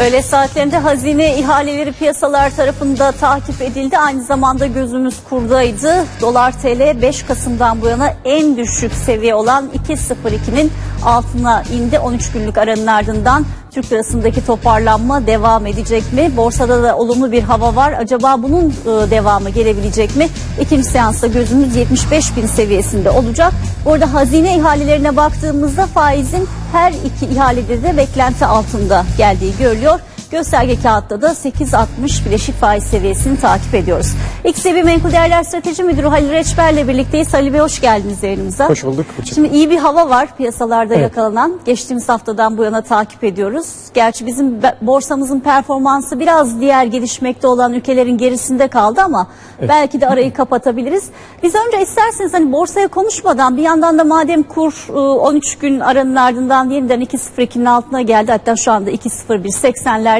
Öğle saatlerinde hazine ihaleleri piyasalar tarafında takip edildi. Aynı zamanda gözümüz kurdaydı. Dolar TL 5 Kasım'dan bu yana en düşük seviye olan 2.02'nin altına indi. 13 günlük aranın ardından Türk lirasındaki toparlanma devam edecek mi? Borsada da olumlu bir hava var. Acaba bunun e, devamı gelebilecek mi? İkinci seansta gözümüz 75 bin seviyesinde olacak. Orada hazine ihalelerine baktığımızda faizin her iki ihalede de beklenti altında geldiği görülüyor. Gösterge kağıtta da 8.60 bileşik faiz seviyesini takip ediyoruz. XTB Menkul Değerler Strateji Müdürü Halil Reçber'le birlikteyiz. Halil Bey hoş geldiniz yayınımıza. Hoş bulduk. Hocam. Şimdi iyi bir hava var piyasalarda Evet. yakalanan. Geçtiğimiz haftadan bu yana takip ediyoruz. Gerçi bizim borsamızın performansı biraz diğer gelişmekte olan ülkelerin gerisinde kaldı ama belki de arayı kapatabiliriz. Biz önce isterseniz hani borsaya konuşmadan bir yandan da madem kur e, 13 gün aranın ardından yeniden 2.02'nin altına geldi. Hatta şu anda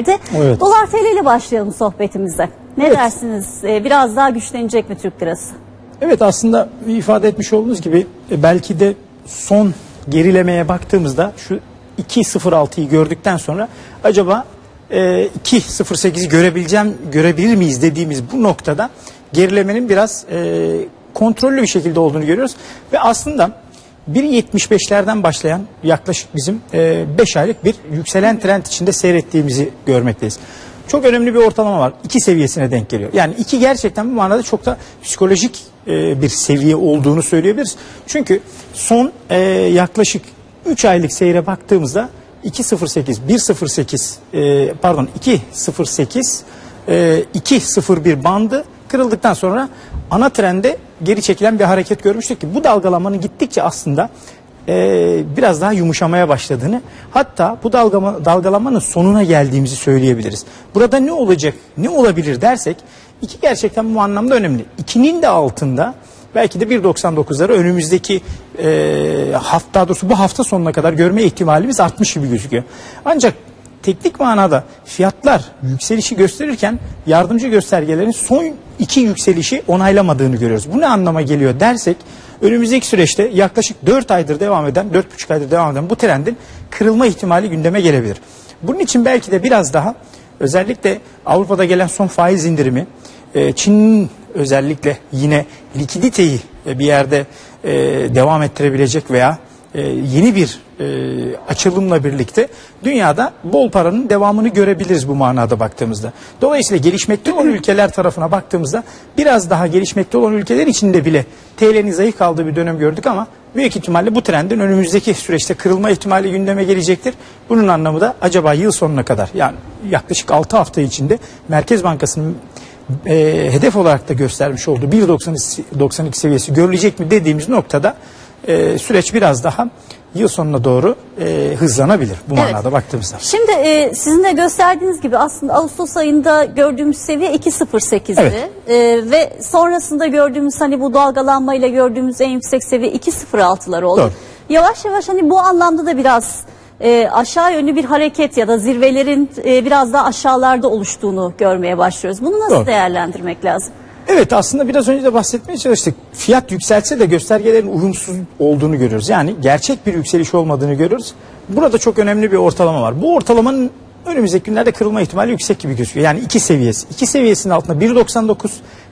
2.01.80'lerde. Evet. Dolar TL ile başlayalım sohbetimize. Ne Evet. dersiniz? E, Biraz daha güçlenecek mi Türk lirası? Evet aslında ifade etmiş olduğunuz gibi e, belki de son gerilemeye baktığımızda şu 2.06'yı gördükten sonra acaba e, 2.08'i görebileceğim görebilir miyiz dediğimiz bu noktada gerilemenin biraz e, kontrollü bir şekilde olduğunu görüyoruz ve aslında 1.75'lerden başlayan yaklaşık bizim 5 aylık bir yükselen trend içinde seyrettiğimizi görmekteyiz. Çok önemli bir ortalama var. 2 seviyesine denk geliyor. Yani 2 gerçekten bu manada çok da psikolojik e, bir seviye olduğunu söyleyebiliriz. Çünkü son e, yaklaşık 3 aylık seyre baktığımızda 2.08, 1.08 e, pardon 2.08 e, 2.01 bandı kırıldıktan sonra ana trende geri çekilen bir hareket görmüştük ki bu dalgalanmanın gittikçe aslında e, biraz daha yumuşamaya başladığını hatta bu dalgama, dalgalanmanın sonuna geldiğimizi söyleyebiliriz. Burada ne olacak ne olabilir dersek iki gerçekten bu anlamda önemli. İkinin de altında belki de 1.99'ları önümüzdeki e, hafta doğrusu bu hafta sonuna kadar görme ihtimalimiz artmış gibi gözüküyor. Ancak teknik manada fiyatlar yükselişi gösterirken yardımcı göstergelerin son iki yükselişi onaylamadığını görüyoruz. Bu ne anlama geliyor dersek önümüzdeki süreçte yaklaşık 4 aydır devam eden 4,5 aydır devam eden bu trendin kırılma ihtimali gündeme gelebilir. Bunun için belki de biraz daha özellikle Avrupa'da gelen son faiz indirimi e, Çin'in özellikle yine likiditeyi bir yerde e, devam ettirebilecek veya e, yeni bir e, açılımla birlikte dünyada bol paranın devamını görebiliriz bu manada baktığımızda. Dolayısıyla gelişmekte olan ülkeler tarafına baktığımızda biraz daha gelişmekte olan ülkeler içinde bile TL'nin zayıf kaldığı bir dönem gördük ama büyük ihtimalle bu trendin önümüzdeki süreçte kırılma ihtimali gündeme gelecektir. Bunun anlamı da acaba yıl sonuna kadar yani yaklaşık 6 hafta içinde Merkez Bankası'nın e, hedef olarak da göstermiş olduğu 1.92 seviyesi görülecek mi dediğimiz noktada e, süreç biraz daha yıl sonuna doğru e, hızlanabilir bu Evet. manada baktığımızda. Şimdi e, sizin de gösterdiğiniz gibi aslında Ağustos ayında gördüğümüz seviye 2.08'di. Evet. E, ve sonrasında gördüğümüz hani bu dalgalanmayla gördüğümüz en yüksek seviye 2.06'lar oldu. Doğru. Yavaş yavaş hani bu anlamda da biraz e, aşağı yönlü bir hareket ya da zirvelerin e, biraz daha aşağılarda oluştuğunu görmeye başlıyoruz. Bunu nasıl Doğru. değerlendirmek lazım? Evet aslında biraz önce de bahsetmeye çalıştık. Fiyat yükselse de göstergelerin uyumsuz olduğunu görüyoruz. Yani gerçek bir yükseliş olmadığını görüyoruz. Burada çok önemli bir ortalama var. Bu ortalamanın önümüzdeki günlerde kırılma ihtimali yüksek gibi gözüküyor. Yani iki seviyesi. İki seviyesinin altında 1.99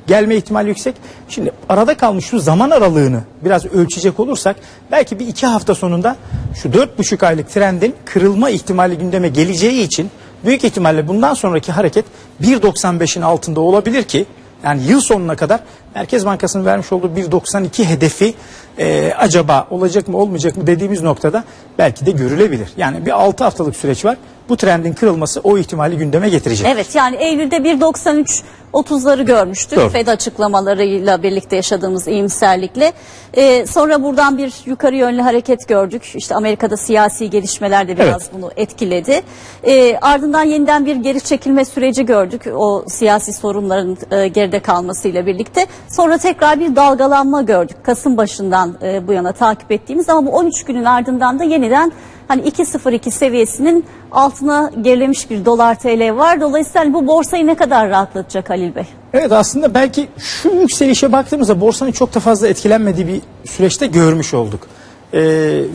gelme ihtimali yüksek. Şimdi arada kalmış şu zaman aralığını biraz ölçecek olursak belki bir iki hafta sonunda şu dört buçuk aylık trendin kırılma ihtimali gündeme geleceği için büyük ihtimalle bundan sonraki hareket 1.95'in altında olabilir ki yani yıl sonuna kadar Merkez Bankası'nın vermiş olduğu 1.92 hedefi e, acaba olacak mı olmayacak mı dediğimiz noktada belki de görülebilir. Yani bir 6 haftalık süreç var. Bu trendin kırılması o ihtimali gündeme getirecek. Evet yani Eylül'de 1.93 30'ları görmüştük. Doğru. Fed açıklamalarıyla birlikte yaşadığımız iyimserlikle. Ee, sonra buradan bir yukarı yönlü hareket gördük. İşte Amerika'da siyasi gelişmeler de biraz Evet. bunu etkiledi. Ee, ardından yeniden bir geri çekilme süreci gördük. O siyasi sorunların e, geride kalmasıyla birlikte. Sonra tekrar bir dalgalanma gördük. Kasım başından e, bu yana takip ettiğimiz ama bu 13 günün ardından da yeniden hani 2.02 seviyesinin altına gerilemiş bir dolar TL var. Dolayısıyla bu borsayı ne kadar rahatlatacak Halil Bey? Evet aslında belki şu yükselişe baktığımızda borsanın çok da fazla etkilenmediği bir süreçte görmüş olduk. Ee,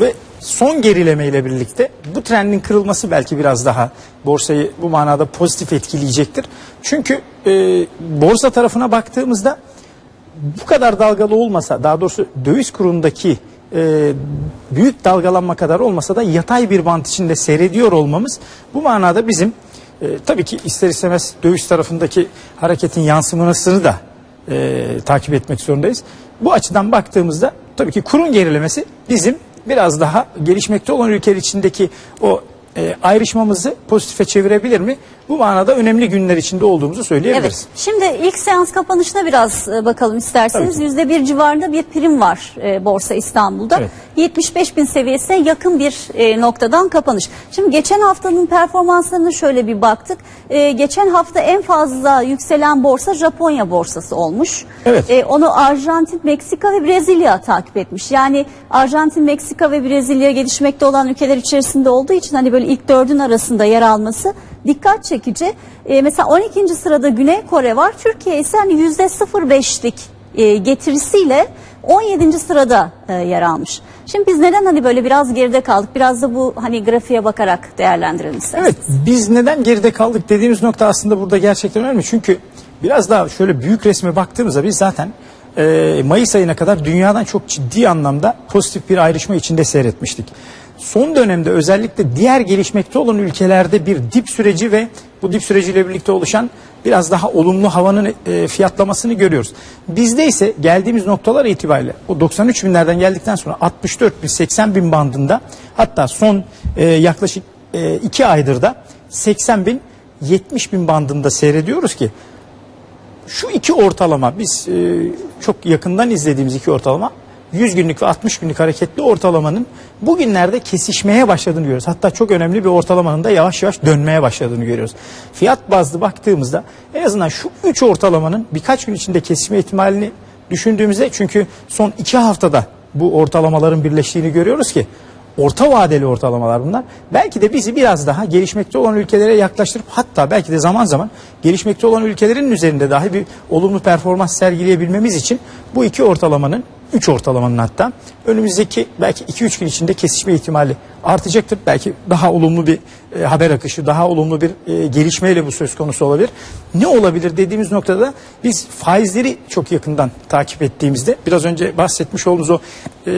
ve son gerileme ile birlikte bu trendin kırılması belki biraz daha borsayı bu manada pozitif etkileyecektir. Çünkü e, borsa tarafına baktığımızda bu kadar dalgalı olmasa daha doğrusu döviz kurundaki e, büyük dalgalanma kadar olmasa da yatay bir bant içinde seyrediyor olmamız bu manada bizim e, tabii ki ister istemez döviz tarafındaki hareketin yansımasını da e, takip etmek zorundayız. Bu açıdan baktığımızda tabii ki kurun gerilemesi bizim biraz daha gelişmekte olan ülkeler içindeki o e, ayrışmamızı pozitife çevirebilir mi? Bu manada önemli günler içinde olduğumuzu söyleyebiliriz. Evet. Şimdi ilk seans kapanışına biraz e, bakalım isterseniz. Yüzde bir civarında bir prim var e, Borsa İstanbul'da. Evet. 75 bin seviyesine yakın bir e, noktadan kapanış. Şimdi geçen haftanın performanslarına şöyle bir baktık. E, geçen hafta en fazla yükselen borsa Japonya borsası olmuş. Evet. E, onu Arjantin, Meksika ve Brezilya takip etmiş. Yani Arjantin, Meksika ve Brezilya gelişmekte olan ülkeler içerisinde olduğu için hani böyle ilk dördün arasında yer alması dikkat çekici. E, mesela 12. sırada Güney Kore var. Türkiye ise hani %05'lik e, getirisiyle 17. sırada e, yer almış. Şimdi biz neden hani böyle biraz geride kaldık? Biraz da bu hani grafiğe bakarak değerlendirelim isterseniz. Evet biz neden geride kaldık dediğimiz nokta aslında burada gerçekten önemli. Çünkü biraz daha şöyle büyük resme baktığımızda biz zaten e, Mayıs ayına kadar dünyadan çok ciddi anlamda pozitif bir ayrışma içinde seyretmiştik. Son dönemde özellikle diğer gelişmekte olan ülkelerde bir dip süreci ve bu dip süreciyle birlikte oluşan biraz daha olumlu havanın e, fiyatlamasını görüyoruz. Bizde ise geldiğimiz noktalar itibariyle o 93 binlerden geldikten sonra 64 bin 80 bin bandında hatta son e, yaklaşık 2 aydır da 80 bin 70 bin bandında seyrediyoruz ki şu iki ortalama biz e, çok yakından izlediğimiz iki ortalama 100 günlük ve 60 günlük hareketli ortalamanın bugünlerde kesişmeye başladığını görüyoruz. Hatta çok önemli bir ortalamanın da yavaş yavaş dönmeye başladığını görüyoruz. Fiyat bazlı baktığımızda en azından şu 3 ortalamanın birkaç gün içinde kesişme ihtimalini düşündüğümüzde çünkü son 2 haftada bu ortalamaların birleştiğini görüyoruz ki orta vadeli ortalamalar bunlar. Belki de bizi biraz daha gelişmekte olan ülkelere yaklaştırıp hatta belki de zaman zaman gelişmekte olan ülkelerin üzerinde dahi bir olumlu performans sergileyebilmemiz için bu iki ortalamanın 3 ortalamanın hatta önümüzdeki belki 2-3 gün içinde kesişme ihtimali artacaktır. Belki daha olumlu bir e, haber akışı, daha olumlu bir e, gelişmeyle bu söz konusu olabilir. Ne olabilir dediğimiz noktada biz faizleri çok yakından takip ettiğimizde biraz önce bahsetmiş olduğumuz o e,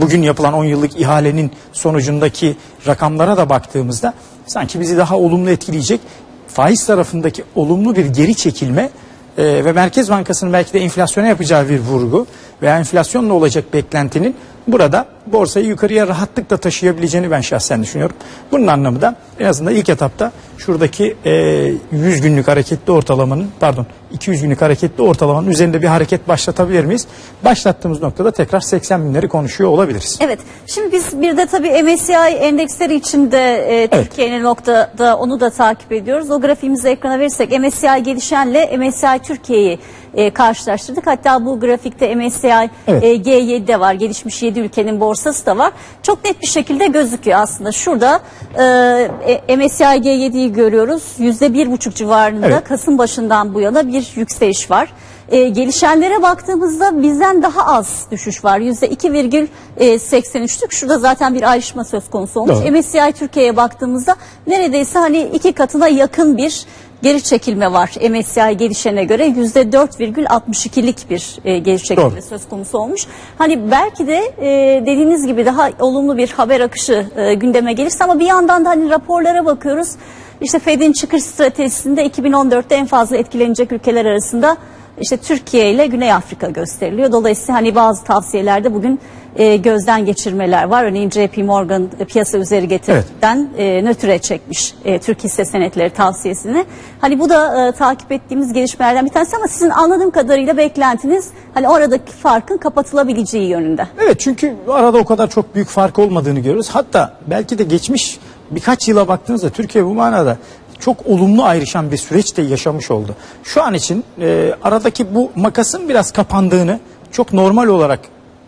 bugün yapılan 10 yıllık ihalenin sonucundaki rakamlara da baktığımızda sanki bizi daha olumlu etkileyecek faiz tarafındaki olumlu bir geri çekilme e, ve Merkez Bankası'nın belki de enflasyona yapacağı bir vurgu veya enflasyonla olacak beklentinin burada borsayı yukarıya rahatlıkla taşıyabileceğini ben şahsen düşünüyorum. Bunun anlamı da en azından ilk etapta şuradaki e, 100 günlük hareketli ortalamanın pardon 200 günlük hareketli ortalamanın üzerinde bir hareket başlatabilir miyiz? Başlattığımız noktada tekrar 80 binleri konuşuyor olabiliriz. Evet. Şimdi biz bir de tabii MSCI endeksleri içinde e, Türkiye'nin noktada onu da takip ediyoruz. O grafiğimizi ekrana verirsek MSCI gelişenle MSCI Türkiye'yi e, karşılaştırdık. Hatta bu grafikte MSCI Evet. e, G7'de var. Gelişmiş 7 ülkenin borsası da var. Çok net bir şekilde gözüküyor aslında. Şurada e, e, MSCI G7'yi görüyoruz. %1,5 civarında Evet. Kasım başından bu yana bir yükseliş var. E, gelişenlere baktığımızda bizden daha az düşüş var. %2,83'lük. Şurada zaten bir ayrışma söz konusu olmuş. Doğru. MSCI Türkiye'ye baktığımızda neredeyse hani iki katına yakın bir geri çekilme var MSCI gelişene göre %4,62'lik bir e, geri çekilme Doğru. söz konusu olmuş. Hani belki de e, dediğiniz gibi daha olumlu bir haber akışı e, gündeme gelirse ama bir yandan da hani raporlara bakıyoruz. İşte Fed'in çıkış stratejisinde 2014'te en fazla etkilenecek ülkeler arasında işte Türkiye ile Güney Afrika gösteriliyor. Dolayısıyla hani bazı tavsiyelerde bugün e, gözden geçirmeler var. Örneğin JP Morgan e, piyasa üzeri getiriden e, nötre çekmiş e, Türk hisse senetleri tavsiyesini. Hani bu da e, takip ettiğimiz gelişmelerden bir tanesi ama sizin anladığım kadarıyla beklentiniz hani oradaki farkın kapatılabileceği yönünde. Evet çünkü arada o kadar çok büyük fark olmadığını görüyoruz. Hatta belki de geçmiş birkaç yıla baktığınızda Türkiye bu manada çok olumlu ayrışan bir süreç de yaşamış oldu. Şu an için e, aradaki bu makasın biraz kapandığını çok normal olarak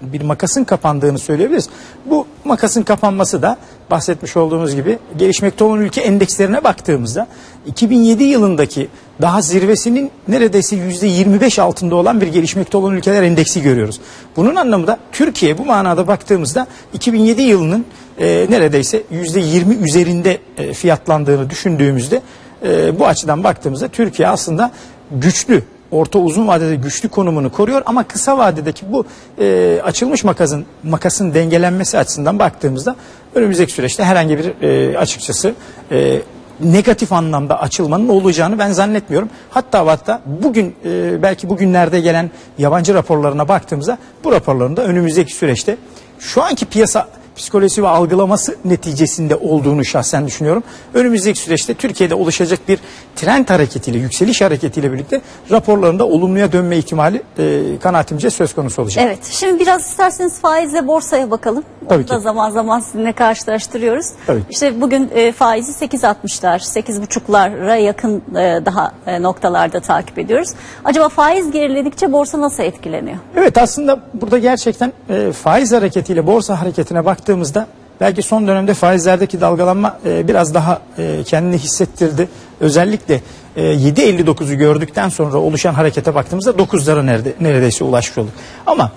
bir makasın kapandığını söyleyebiliriz. Bu makasın kapanması da bahsetmiş olduğumuz gibi gelişmekte olan ülke endekslerine baktığımızda 2007 yılındaki daha zirvesinin neredeyse %25 altında olan bir gelişmekte olan ülkeler endeksi görüyoruz. Bunun anlamı da Türkiye bu manada baktığımızda 2007 yılının e, neredeyse %20 üzerinde e, fiyatlandığını düşündüğümüzde e, bu açıdan baktığımızda Türkiye aslında güçlü orta uzun vadede güçlü konumunu koruyor ama kısa vadedeki bu e, açılmış makasın makasın dengelenmesi açısından baktığımızda önümüzdeki süreçte herhangi bir e, açıkçası e, negatif anlamda açılmanın olacağını ben zannetmiyorum. Hatta hatta bugün e, belki bugünlerde gelen yabancı raporlarına baktığımızda bu raporların da önümüzdeki süreçte şu anki piyasa psikolojisi ve algılaması neticesinde olduğunu şahsen düşünüyorum. Önümüzdeki süreçte Türkiye'de oluşacak bir trend hareketiyle, yükseliş hareketiyle birlikte raporlarında olumluya dönme ihtimali e, kanaatimce söz konusu olacak. Evet. Şimdi biraz isterseniz faizle borsaya bakalım. Tabii Onu da ki. zaman zaman sizinle karşılaştırıyoruz. Tabii. İşte bugün e, faizi 8.60'lar, 8.5'lara yakın e, daha e, noktalarda takip ediyoruz. Acaba faiz geriledikçe borsa nasıl etkileniyor? Evet aslında burada gerçekten e, faiz hareketiyle borsa hareketine baktığımızda belki son dönemde faizlerdeki dalgalanma e, biraz daha e, kendini hissettirdi. Özellikle e, 7.59'u gördükten sonra oluşan harekete baktığımızda 9'lara nerede, neredeyse ulaşmış olduk. Ama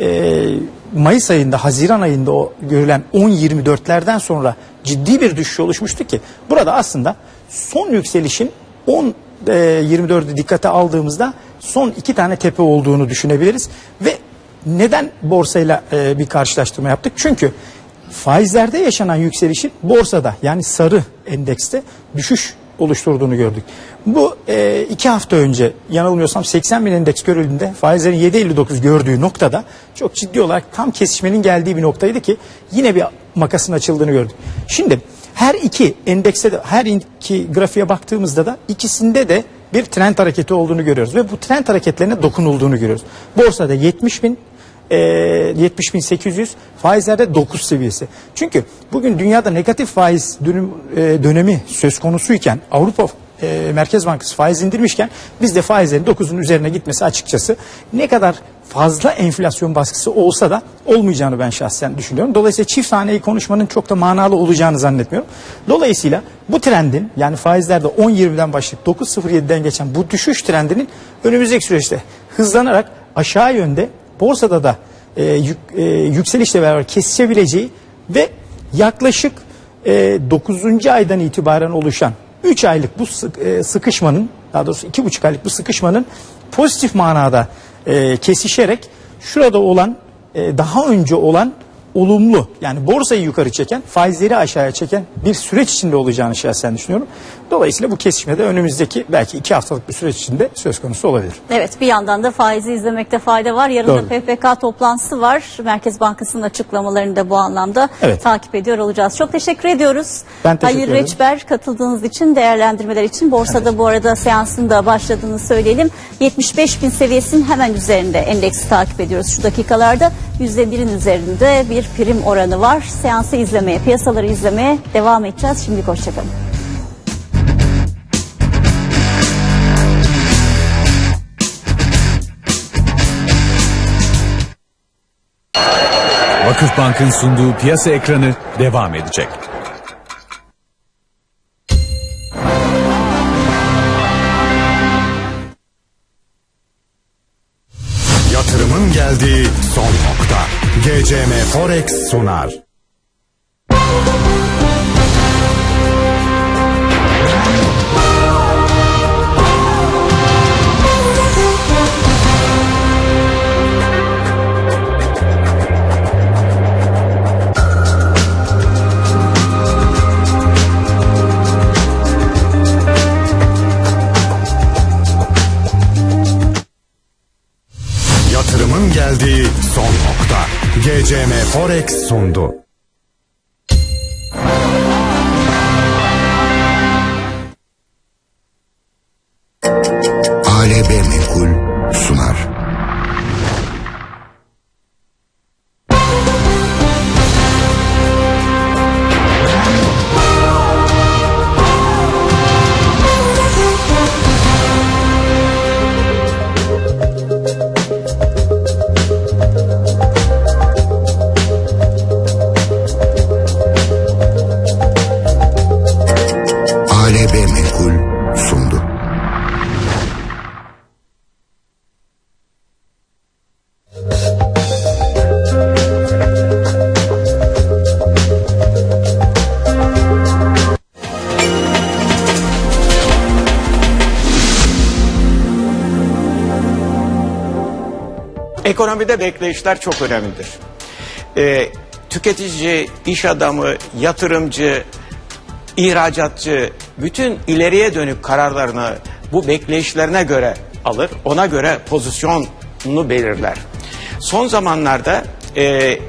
e, Mayıs ayında, Haziran ayında o görülen 10.24'lerden sonra ciddi bir düşüş oluşmuştu ki burada aslında son yükselişin 10 e, 24'ü dikkate aldığımızda son iki tane tepe olduğunu düşünebiliriz ve neden borsayla e, bir karşılaştırma yaptık? Çünkü faizlerde yaşanan yükselişin borsada yani sarı endekste düşüş oluşturduğunu gördük. Bu e, iki hafta önce yanılmıyorsam 80 bin endeks görüldüğünde faizlerin 7.59 gördüğü noktada çok ciddi olarak tam kesişmenin geldiği bir noktaydı ki yine bir makasın açıldığını gördük. Şimdi her iki endekste de her iki grafiğe baktığımızda da ikisinde de bir trend hareketi olduğunu görüyoruz ve bu trend hareketlerine dokunulduğunu görüyoruz. Borsada 70 bin e, 70.800 faizlerde 9 seviyesi. Çünkü bugün dünyada negatif faiz dönüm, e, dönemi söz konusuyken Avrupa e, Merkez Bankası faiz indirmişken biz de faizlerin 9'un üzerine gitmesi açıkçası ne kadar fazla enflasyon baskısı olsa da olmayacağını ben şahsen düşünüyorum. Dolayısıyla çift haneyi konuşmanın çok da manalı olacağını zannetmiyorum. Dolayısıyla bu trendin yani faizlerde 10.20'den başlayıp 9.07'den geçen bu düşüş trendinin önümüzdeki süreçte hızlanarak aşağı yönde borsada da e, yük, e, yükselişle beraber kesişebileceği ve yaklaşık e, 9. aydan itibaren oluşan 3 aylık bu sık, e, sıkışmanın daha doğrusu 2,5 aylık bu sıkışmanın pozitif manada e, kesişerek şurada olan e, daha önce olan olumlu yani borsayı yukarı çeken faizleri aşağıya çeken bir süreç içinde olacağını şahsen düşünüyorum. Dolayısıyla bu kesişmede önümüzdeki belki iki haftalık bir süreç içinde söz konusu olabilir. Evet bir yandan da faizi izlemekte fayda var. Yarın Doğru. da PPK toplantısı var. Merkez Bankası'nın açıklamalarını da bu anlamda Evet. takip ediyor olacağız. Çok teşekkür ediyoruz. Ben teşekkür Hayır ederim. Reçber katıldığınız için değerlendirmeler için. Borsada bu arada seansın da başladığını söyleyelim. 75 bin seviyesinin hemen üzerinde endeksi takip ediyoruz şu dakikalarda. %1'in üzerinde bir prim oranı var. Seansı izlemeye, piyasaları izlemeye devam edeceğiz. Şimdilik hoşçakalın. Vakıfbank'ın sunduğu piyasa ekranı devam edecek. GCM Forex sunar. GCM Forex sundu. TB Menkul sundu. Ekonomide bekleyişler çok önemlidir. Ee, tüketici, iş adamı, yatırımcı, ihracatçı bütün ileriye dönük kararlarını bu bekleyişlerine göre alır. Ona göre pozisyonunu belirler. Son zamanlarda e,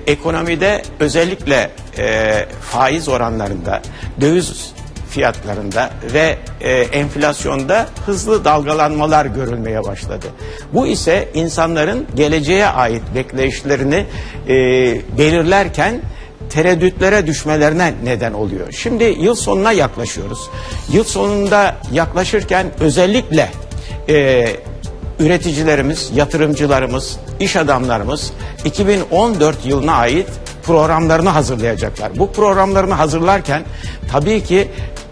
ekonomide özellikle e, faiz oranlarında, döviz fiyatlarında ve e, enflasyonda hızlı dalgalanmalar görülmeye başladı. Bu ise insanların geleceğe ait bekleyişlerini e, belirlerken tereddütlere düşmelerine neden oluyor. Şimdi yıl sonuna yaklaşıyoruz. Yıl sonunda yaklaşırken özellikle e, üreticilerimiz, yatırımcılarımız, iş adamlarımız 2014 yılına ait programlarını hazırlayacaklar. Bu programlarını hazırlarken tabii ki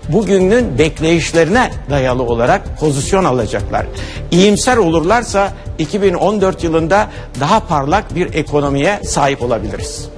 bugünün bekleyişlerine dayalı olarak pozisyon alacaklar. İyimser olurlarsa 2014 yılında daha parlak bir ekonomiye sahip olabiliriz.